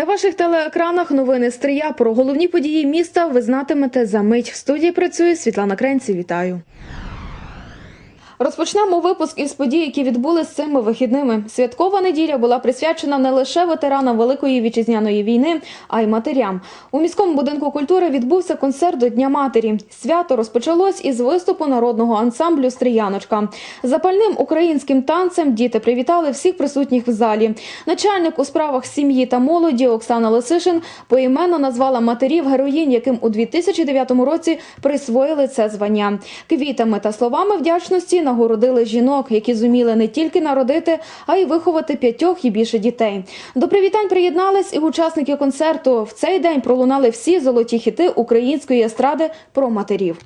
На ваших телеекранах новини Стрия про головні події міста ви знатимете за мить. В студії працює Світлана Кренці. Вітаю. Розпочнемо випуск із подій, які відбулись цими вихідними. Святкова неділя була присвячена не лише ветеранам Великої вітчизняної війни, а й матерям. У міському будинку культури відбувся концерт до Дня матері. Свято розпочалось із виступу народного ансамблю Стріяночка. Запальним українським танцем діти привітали всіх присутніх в залі. Начальник у справах сім'ї та молоді Оксана Лисишин поіменно назвала матерів героїнь, яким у 2009 році присвоїли це звання. Квітами та словами вдячності нагородили жінок, які зуміли не тільки народити, а й виховати п'ятьох і більше дітей. До привітань приєднались і учасники концерту. В цей день пролунали всі золоті хіти української естради про матерів.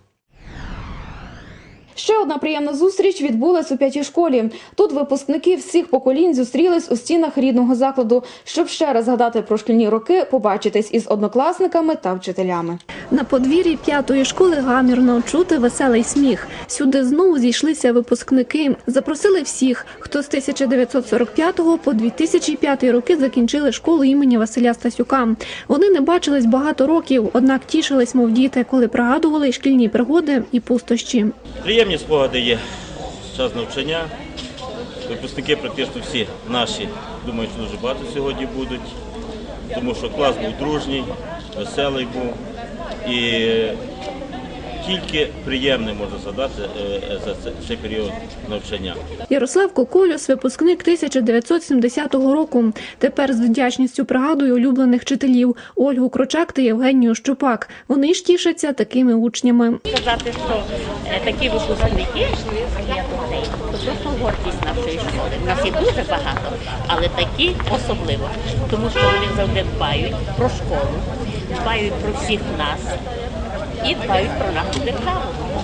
Ще одна приємна зустріч відбулась у п'ятій школі. Тут випускники всіх поколінь зустрілись у стінах рідного закладу, щоб ще раз згадати про шкільні роки, побачитись із однокласниками та вчителями. На подвір'ї п'ятої школи гамірно чути веселий сміх. Сюди знову зійшлися випускники. Запросили всіх, хто з 1945 по 2005 роки закінчили школу імені Василя Стасюка. Вони не бачились багато років, однак тішились, мов діти, коли пригадували шкільні пригоди і пустощі. Приємні спогади є час навчання. Випускники практично всі наші, думаю, що дуже багато сьогодні будуть, тому що клас був дружній, веселий був. І тільки приємне можна згадати е, е, за цей період навчання. Ярослав Коколюс, випускник 1970 року. Тепер з вдячністю пригадує улюблених вчителів Ольгу Крочак та Євгенію Щупак. Вони ж тішаться такими учнями. сказати, що е, такі випускники то просто гордість нашої школи. У нас їх дуже багато, але такі особливо, тому що вони завжди дбають про школу, дбають про всіх нас і дбають про нашу державу.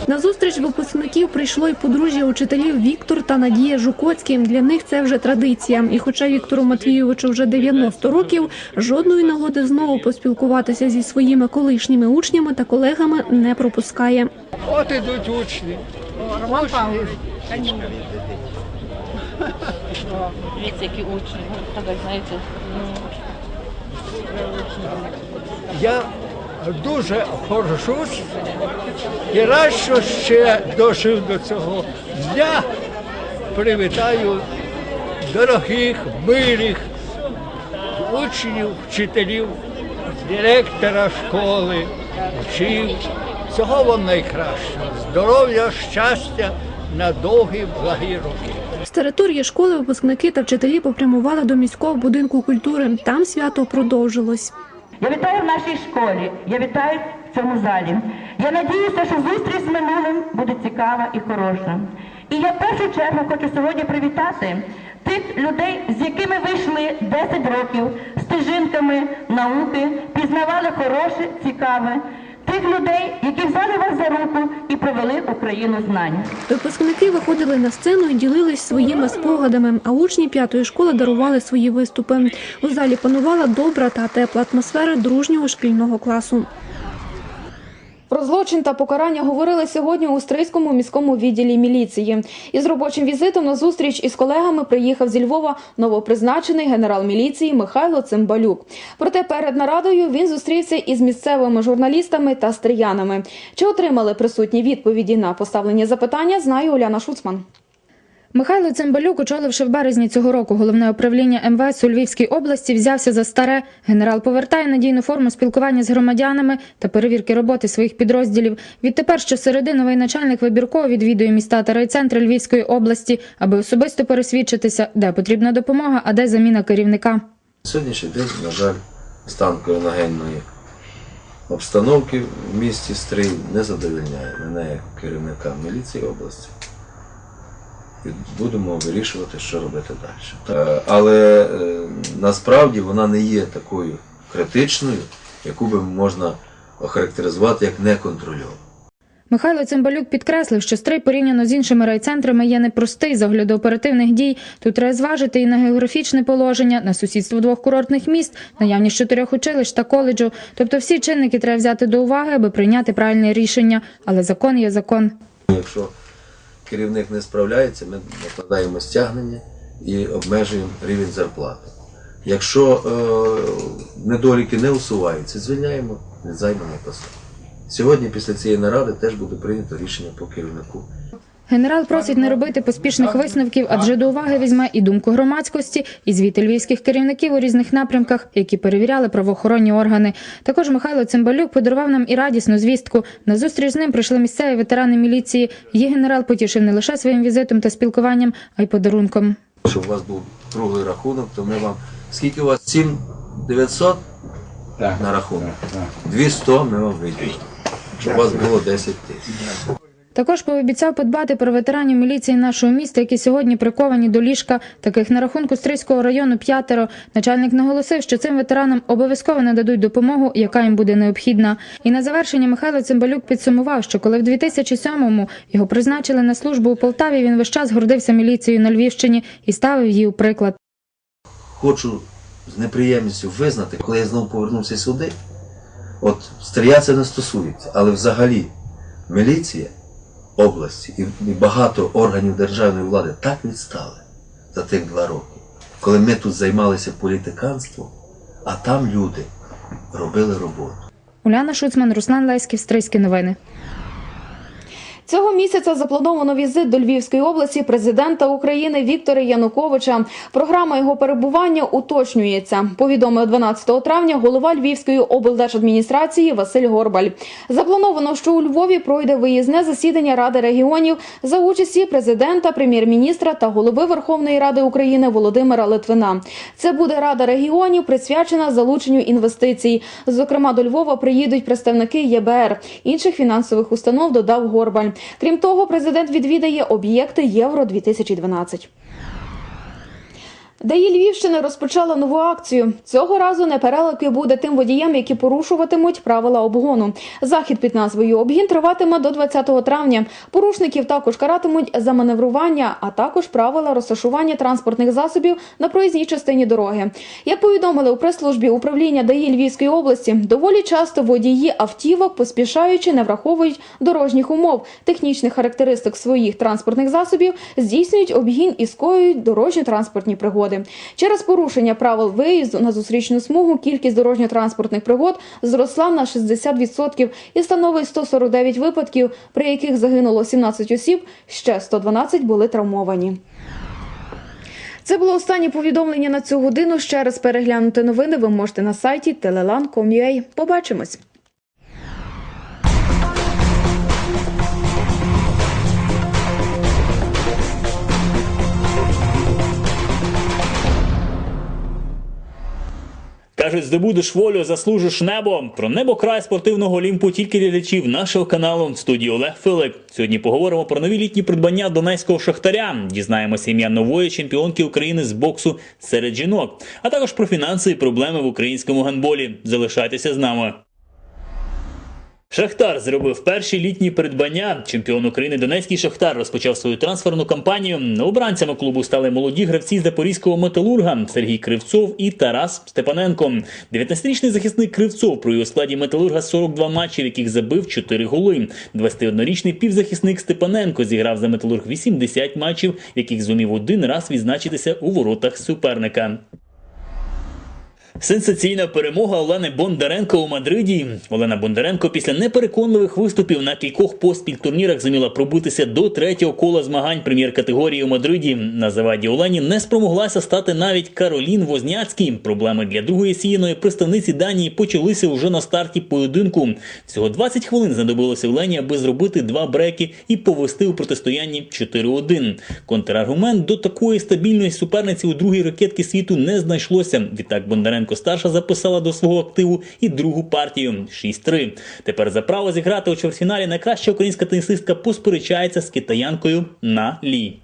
На зустріч випускників прийшло й подружжя учителів Віктор та Надія Жукоцькі. Для них це вже традиція. І хоча Віктору Матвійовичу вже 90 років, жодної нагоди знову поспілкуватися зі своїми колишніми учнями та колегами не пропускає. От ідуть учні. Дивіться, які учні, так знаєте, Я дуже горжусь і рад, що ще дожив до цього дня. Привітаю дорогих, милих учнів, вчителів, директора школи, вчив. Всього вам найкращого. Здоров'я, щастя на довгі благі роки. З території школи випускники та вчителі попрямували до міського будинку культури. Там свято продовжилось. Я вітаю в нашій школі, я вітаю в цьому залі. Я надіюся, що зустріч з минулим буде цікава і хороша. І я в першу чергу хочу сьогодні привітати тих людей, з якими ви йшли 10 років стежинками науки, пізнавали хороше, цікаве, тих людей, які взяли вас за руку і провели Україну знань. Випускники виходили на сцену і ділились своїми спогадами, а учні п'ятої школи дарували свої виступи. У залі панувала добра та тепла атмосфера дружнього шкільного класу. Про злочин та покарання говорили сьогодні у Стрийському міському відділі міліції. Із робочим візитом на зустріч із колегами приїхав зі Львова новопризначений генерал міліції Михайло Цимбалюк. Проте перед нарадою він зустрівся із місцевими журналістами та стріянами. Чи отримали присутні відповіді на поставлені запитання, знає Уляна Шуцман. Михайло Цимбалюк, очоливши в березні цього року головне управління МВС у Львівській області, взявся за старе. Генерал повертає надійну форму спілкування з громадянами та перевірки роботи своїх підрозділів. Відтепер щосереди новий начальник вибірково відвідує міста та райцентри Львівської області, аби особисто пересвідчитися, де потрібна допомога, а де заміна керівника. Сьогоднішній день, на жаль, стан коронагенної обстановки в місті Стрий не задовольняє мене як керівника міліції області. І будемо вирішувати, що робити далі. Е, Але е, насправді вона не є такою критичною, яку би можна охарактеризувати як неконтрольовану. Михайло Цимбалюк підкреслив, що стрий порівняно з іншими райцентрами є непростий з огляду оперативних дій. Тут треба зважити і на географічне положення, на сусідство двох курортних міст, наявність чотирьох училищ та коледжу. Тобто всі чинники треба взяти до уваги, аби прийняти правильне рішення. Але закон є закон. Якщо керівник не справляється, ми накладаємо стягнення і обмежуємо рівень зарплати. Якщо е, недоліки не усуваються, звільняємо від займаної посади. Сьогодні, після цієї наради, теж буде прийнято рішення по керівнику. Генерал просить не робити поспішних висновків, адже до уваги візьме і думку громадськості, і звіти львівських керівників у різних напрямках, які перевіряли правоохоронні органи. Також Михайло Цимбалюк подарував нам і радісну звістку. На зустріч з ним прийшли місцеві ветерани міліції. Її генерал потішив не лише своїм візитом та спілкуванням, а й подарунком. Щоб у вас був круглий рахунок, то ми вам. Скільки у вас? 7 900 на рахунок? 200 ми вам вийдемо. Щоб у вас було 10 тисяч. Також пообіцяв подбати про ветеранів міліції нашого міста, які сьогодні приковані до ліжка. Таких на рахунку Стрийського району п'ятеро. Начальник наголосив, що цим ветеранам обов'язково нададуть допомогу, яка їм буде необхідна. І на завершення Михайло Цимбалюк підсумував, що коли в 2007-му його призначили на службу у Полтаві, він весь час гордився міліцією на Львівщині і ставив її у приклад. Хочу з неприємністю визнати, коли я знову повернувся сюди. От стрія це не стосується, але взагалі міліція області і багато органів державної влади так відстали за тих два роки, коли ми тут займалися політиканством, а там люди робили роботу. Уляна Шуцман, Руслан Леськів, Стрийські новини. Цього місяця заплановано візит до Львівської області президента України Віктора Януковича. Програма його перебування уточнюється. Повідомив 12 травня голова Львівської облдержадміністрації Василь Горбаль. Заплановано, що у Львові пройде виїзне засідання Ради регіонів за участі президента, прем'єр-міністра та голови Верховної Ради України Володимира Литвина. Це буде Рада регіонів, присвячена залученню інвестицій. Зокрема, до Львова приїдуть представники ЄБР, інших фінансових установ, додав Горбаль. Крім того, президент відвідає об'єкти Євро 2012 ДАІ Львівщини розпочала нову акцію. Цього разу непереливки буде тим водіям, які порушуватимуть правила обгону. Захід під назвою Обгін триватиме до 20 травня. Порушників також каратимуть за маневрування, а також правила розташування транспортних засобів на проїзній частині дороги. Як повідомили у прес-службі управління ДАІ Львівської області, доволі часто водії автівок, поспішаючи, не враховують дорожніх умов, технічних характеристик своїх транспортних засобів, здійснюють обгін і скоюють дорожньо-транспортні пригоди. Через порушення правил виїзду на зустрічну смугу кількість дорожньо-транспортних пригод зросла на 60% і становить 149 випадків, при яких загинуло 17 осіб, ще 112 були травмовані. Це було останнє повідомлення на цю годину. Ще раз переглянути новини ви можете на сайті telelan.com.ua. Побачимось. Кажуть, здобудеш волю, заслужиш небо. Про небо край спортивного олімпу тільки для глядачів нашого каналу. Студії Олег Филип. Сьогодні поговоримо про нові літні придбання донецького шахтаря. Дізнаємося ім'я нової чемпіонки України з боксу серед жінок, а також про фінансові проблеми в українському гандболі. Залишайтеся з нами. Шахтар зробив перші літні придбання. Чемпіон України Донецький Шахтар розпочав свою трансферну кампанію. Обранцями клубу стали молоді гравці запорізького металурга Сергій Кривцов і Тарас Степаненко. 19-річний захисник Кривцов провів у складі металурга 42 матчі, в яких забив 4 голи. 21-річний півзахисник Степаненко зіграв за металург 80 матчів, в яких зумів один раз відзначитися у воротах суперника. Сенсаційна перемога Олени Бондаренко у Мадриді. Олена Бондаренко після непереконливих виступів на кількох поспіль турнірах зуміла пробитися до третього кола змагань прем'єр-категорії у Мадриді. На заваді Олені не спромоглася стати навіть Каролін Возняцький. Проблеми для другої сіяної представниці Данії почалися уже на старті поєдинку. Всього 20 хвилин знадобилося Олені, аби зробити два бреки і повести у протистоянні 4-1. Контраргумент до такої стабільної суперниці у другій ракетки світу не знайшлося. Відтак Бондаренко старша записала до свого активу і другу партію 6-3. Тепер за право зіграти у чвертьфіналі найкраща українська тенісистка посперечається з китаянкою на лі.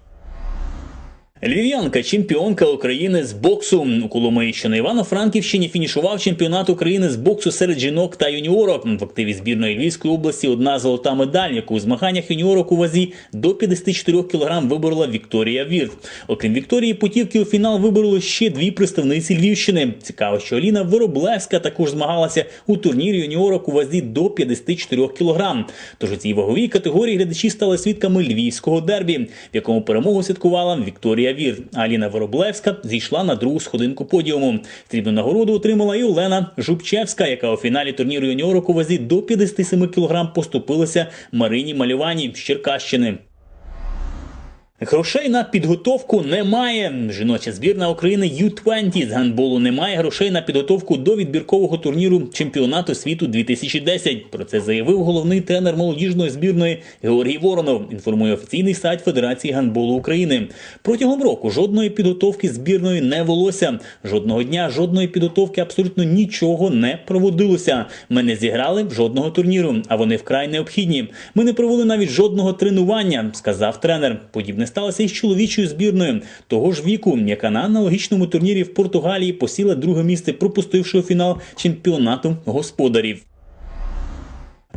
Львів'янка, чемпіонка України з боксу у Коломиї, на Івано-Франківщині фінішував чемпіонат України з боксу серед жінок та юніорок. В активі збірної Львівської області одна золота медаль, яку у змаганнях юніорок у вазі до 54 кг виборола Вікторія Вірт. Окрім Вікторії Путівки, у фінал вибороли ще дві представниці Львівщини. Цікаво, що Аліна Вироблевська також змагалася у турнірі юніорок у вазі до 54 кг. Тож у цій ваговій категорії глядачі стали свідками львівського дербі, в якому перемогу святкувала Вікторія Вікторія Вір. А Аліна Вороблевська зійшла на другу сходинку подіуму. Срібну нагороду отримала і Олена Жубчевська, яка у фіналі турніру юніорок у вазі до 57 кг поступилася Марині Малювані з Черкащини. Грошей на підготовку немає. Жіноча збірна України Ю-20 з гандболу немає грошей на підготовку до відбіркового турніру чемпіонату світу 2010. Про це заявив головний тренер молодіжної збірної Георгій Воронов. Інформує офіційний сайт Федерації гандболу України. Протягом року жодної підготовки збірної не велося. Жодного дня, жодної підготовки, абсолютно нічого не проводилося. Ми не зіграли жодного турніру, а вони вкрай необхідні. Ми не провели навіть жодного тренування, сказав тренер. Подібне сталося із чоловічою збірною того ж віку, яка на аналогічному турнірі в Португалії посіла друге місце, пропустивши у фінал чемпіонату господарів.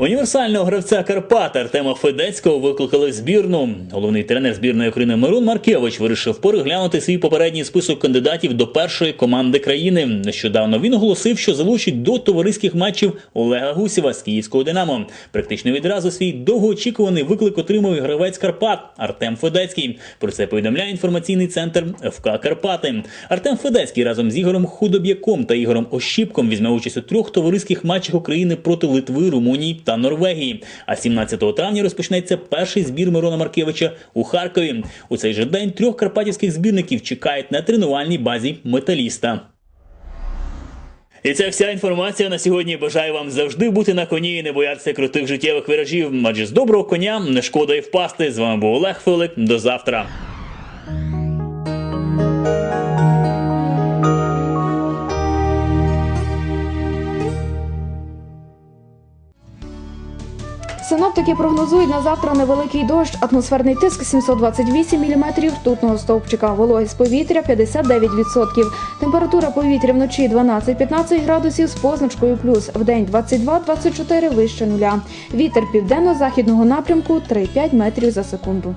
Універсального гравця Карпат Артема Федецького викликали збірну. Головний тренер збірної України Мирон Маркевич вирішив переглянути свій попередній список кандидатів до першої команди країни. Нещодавно він оголосив, що залучить до товариських матчів Олега Гусєва з київського Динамо. Практично відразу свій довгоочікуваний виклик отримав гравець Карпат Артем Федецький. Про це повідомляє інформаційний центр ФК Карпати. Артем Федецький разом з Ігорем Худоб'яком та Ігорем Ощіпком візьме участь у трьох товариських матчах України проти Литви, Румунії та Норвегії. А 17 травня розпочнеться перший збір Мирона Маркевича у Харкові. У цей же день трьох карпатівських збірників чекають на тренувальній базі металіста. І це вся інформація на сьогодні. Бажаю вам завжди бути на коні і не боятися крутих життєвих виражів. Адже з доброго коня не шкода і впасти. З вами був Олег Филик. До завтра. Синоптики прогнозують на завтра невеликий дощ, атмосферний тиск 728 мм тутного стовпчика, вологість повітря 59%. Температура повітря вночі 12-15 градусів з позначкою плюс, в день 22-24 вище нуля. Вітер південно-західного напрямку 3-5 метрів за секунду.